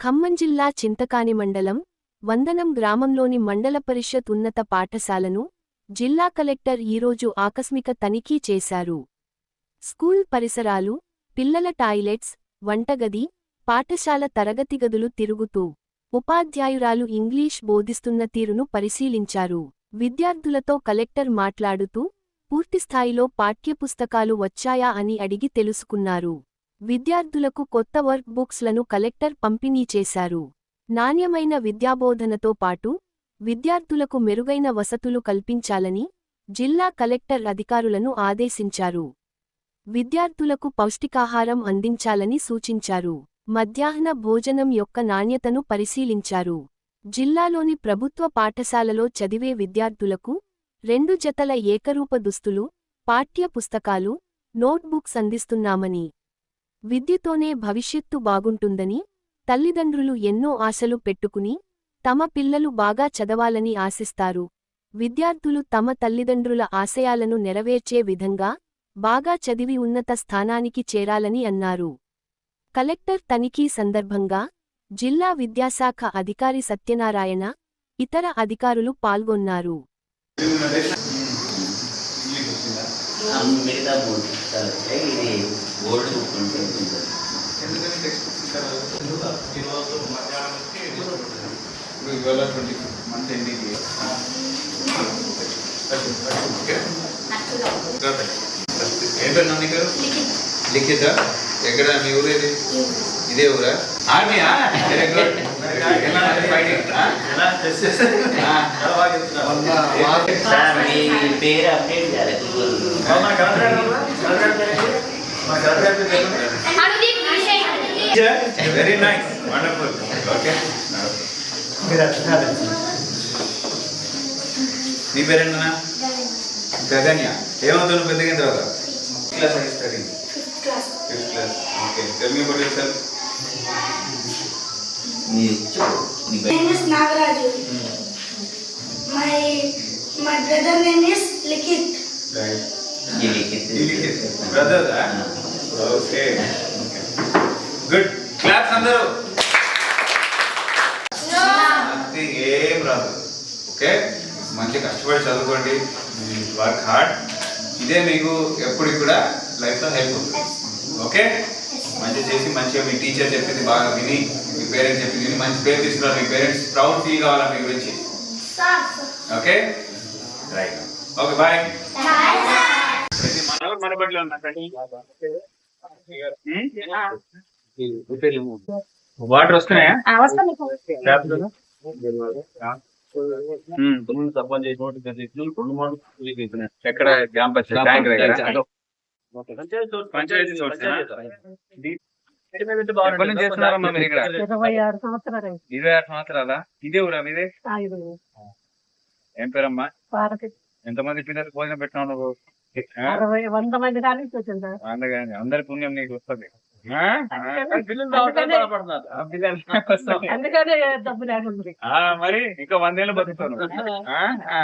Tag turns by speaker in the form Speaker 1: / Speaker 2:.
Speaker 1: ఖమ్మం జిల్లా చింతకాని మండలం వందనం గ్రామంలోని మండల పరిషత్ ఉన్నత పాఠశాలను జిల్లా కలెక్టర్ ఈరోజు ఆకస్మిక తనిఖీ చేశారు. స్కూల్ పరిసరాలు పిల్లల టాయిలెట్స్ వంటగది పాఠశాల తరగతి గదులు తిరుగుతూ ఉపాధ్యాయురాలు ఇంగ్లీష్ బోధిస్తున్న తీరును పరిశీలించారు. విద్యార్థులతో కలెక్టర్ మాట్లాడుతూ పూర్తిస్థాయిలో పాఠ్యపుస్తకాలు వచ్చాయా అని అడిగి తెలుసుకున్నారు. విద్యార్థులకు కొత్త వర్క్ బుక్స్లను కలెక్టర్ పంపిణీ చేశారు. నాణ్యమైన విద్యాబోధనతో పాటు విద్యార్థులకు మెరుగైన వసతులు కల్పించాలని జిల్లా కలెక్టర్ అధికారులను ఆదేశించారు. విద్యార్థులకు పౌష్టికాహారం అందించాలని సూచించారు. మధ్యాహ్న భోజనం యొక్క నాణ్యతను పరిశీలించారు. జిల్లాలోని ప్రభుత్వ పాఠశాలలో చదివే విద్యార్థులకు రెండు జతల ఏకరూప దుస్తులు పాఠ్య పుస్తకాలు నోట్బుక్స్ అందిస్తున్నామని విద్యతోనే భవిష్యత్తు బాగుంటుందని తల్లిదండ్రులు ఎన్నో ఆశలు పెట్టుకుని తమ పిల్లలు బాగా చదవాలని ఆశిస్తారు. విద్యార్థులు తమ తల్లిదండ్రుల ఆశయాలను నెరవేర్చే విధంగా బాగా చదివి ఉన్నత స్థానానికి చేరాలని అన్నారు. కలెక్టర్ తనిఖీ సందర్భంగా జిల్లా విద్యాశాఖ అధికారి సత్యనారాయణ ఇతర అధికారులు పాల్గొన్నారు.
Speaker 2: మిగతా ఇది ఓల్డ్ బుక్ ఉంటే ఉంటుంది.
Speaker 3: ఎందుకని టెక్స్ట్ బుక్స్ ఇస్తారు ఈరోజు మధ్యాహ్నం నుంచి ఇప్పుడు ఇవాళ ట్వంటీ మంత్ ఎండింగ్ ఓకే ఏం పేరు నాన్న గారు లిఖిత. ఎక్కడ? మీ ఊరేది ఇదే ఊరా? ఆర్మీయా వెరీ గుడ్ ఎలా ఫైటింగ్
Speaker 2: సార్ మీ పేరు update
Speaker 3: very nice wonderful okay నీ పేరేంటన్నా గగన్య ఏమవుతావు పెద్దగిన తర్వాత క్లాస్ అని study fifth class okay tell me about yourself
Speaker 2: నీ చెప్పు నీ
Speaker 4: My name is Nagaraju. My my brother name is Likit.
Speaker 3: Right
Speaker 2: Likhit
Speaker 3: brother okay good claps అందరూ nothing ఏం రాదు okay మంచి కష్టపడి చదువుకోండి. వర్క్ హార్డ్ ఇదే మీకు ఎప్పటికి కూడా లైఫ్లో హెల్ప్ అవుతుంది ఓకే మంచి చేసి మంచిగా మీ టీచర్ చెప్పింది బాగా విని మీ పేరెంట్స్ చెప్పింది విని మంచి పేరు తీసుకున్నారు. మీ పేరెంట్స్ ప్రౌడ్ ఫీల్ కావాలా మీ గురించి? Okay right okay boy water వస్తున్నాయా? ఎక్కడ క్యాంపస్ పంచాయతీ? నుంచి చేస్తున్నారమ్మా మీరు ఇక్కడ?
Speaker 5: ఇరవై ఆరు సంవత్సరాలు
Speaker 3: ఇదే ఊరా మీదే? ఏం పేరమ్మా? ఎంతమంది పిల్లలు భోజనం పెట్టినావు నువ్వు?
Speaker 5: అరవై వంద మంది కానీ వచ్చింది సార్.
Speaker 3: అందుకని అందరి పుణ్యం నీకు వస్తుంది?
Speaker 5: అందుకనే- డబ్బు లేకుండా
Speaker 3: మరి ఇంకా వందేళ్ళు బతుకుతాను ఆ? ఆ.